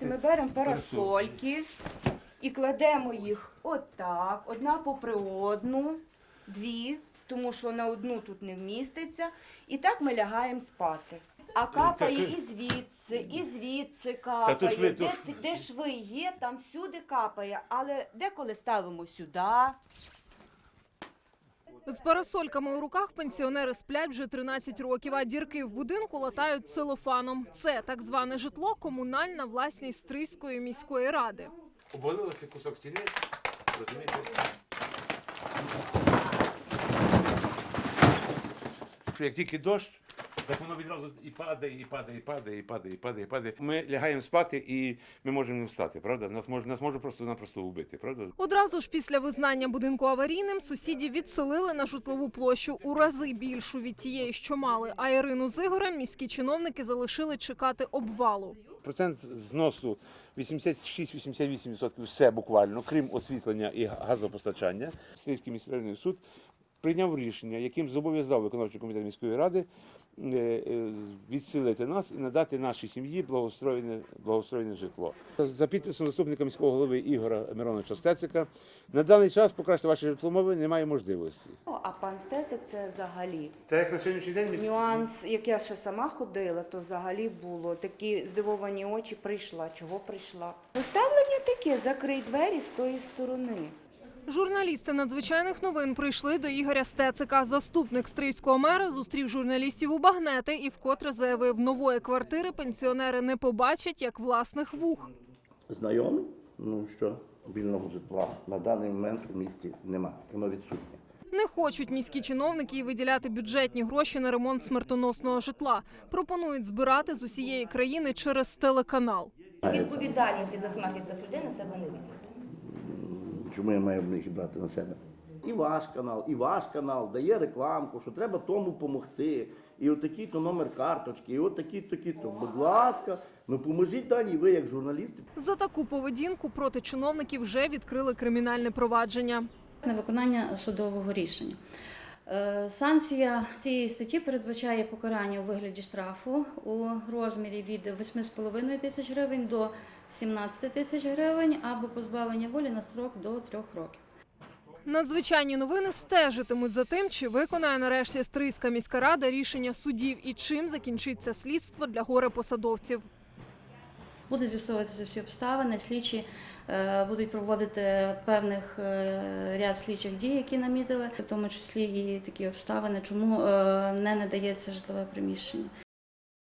Ми беремо парасольки і кладемо їх отак, одна попри одну, дві, тому що на одну тут не вміститься. І так ми лягаємо спати. А капає так, і звідси, і звідси капає. де, тут- де шви є, там всюди капає. Але деколи ставимо сюди. З парасольками у руках пенсіонери сплять вже 13 років, а дірки в будинку латають целофаном. Це так зване житло комунальна власність Стрийської міської ради. Обвалилося кусок стіни, розумієте? Як тільки дощ, так воно відразу і падає, і падає, і падає, і падає, і падає, і падає. Ми лягаємо спати і ми можемо не встати, правда? Нас може, нас може просто-напросто вбити, правда? Одразу ж після визнання будинку аварійним сусідів відселили на житлову площу у рази більшу від тієї, що мали. А Ірину з Ігорем міські чиновники залишили чекати обвалу. Процент зносу 86-88% все буквально, крім освітлення і газопостачання. Стрийський міськрайонний суд прийняв рішення, яким зобов'язав виконавчий комітет міської ради е, е, відселити нас і надати нашій сім'ї благоустроєне, благоустроєне житло. За підписом заступника міського голови Ігора Мироновича Стецика на даний час покращити ваші житломови немає можливості. Ну, А пан Стецик це взагалі. Та як на сьогоднішній день міс- Нюанс, як я ще сама ходила, то взагалі було такі здивовані очі. Прийшла. Чого прийшла? Поставлення таке: закрий двері з тої сторони. Журналісти надзвичайних новин прийшли до Ігоря Стецика. Заступник стрийського мера зустрів журналістів у багнети і вкотре заявив, нової квартири пенсіонери не побачать як власних вух. Знайомий? Ну що, вільного житла на даний момент у місті немає, воно відсутнє. Не хочуть міські чиновники і виділяти бюджетні гроші на ремонт смертоносного житла. Пропонують збирати з усієї країни через телеканал. Відповідальності за смерть цих людей на себе не. Чому я маю їх брати на себе? І ваш канал, і ваш канал дає рекламку, що треба тому допомогти. І отакий то номер карточки, і от такі то. Будь ласка, ну поможіть дані, ви як журналісти. За таку поведінку проти чиновників вже відкрили кримінальне провадження. на виконання судового рішення. Е, Санкція цієї статті передбачає покарання у вигляді штрафу у розмірі від 8,5 тисяч гривень до 17 тисяч гривень або позбавлення волі на строк до 3 років. Надзвичайні новини стежитимуть за тим, чи виконає нарешті Стрийська міська рада рішення судів і чим закінчиться слідство для горе-посадовців. Буде з'ясовуватися всі обставини, слідчі е, будуть проводити певних е, ряд слідчих дій, які намітили, в тому числі і такі обставини, чому е, не надається житлове приміщення.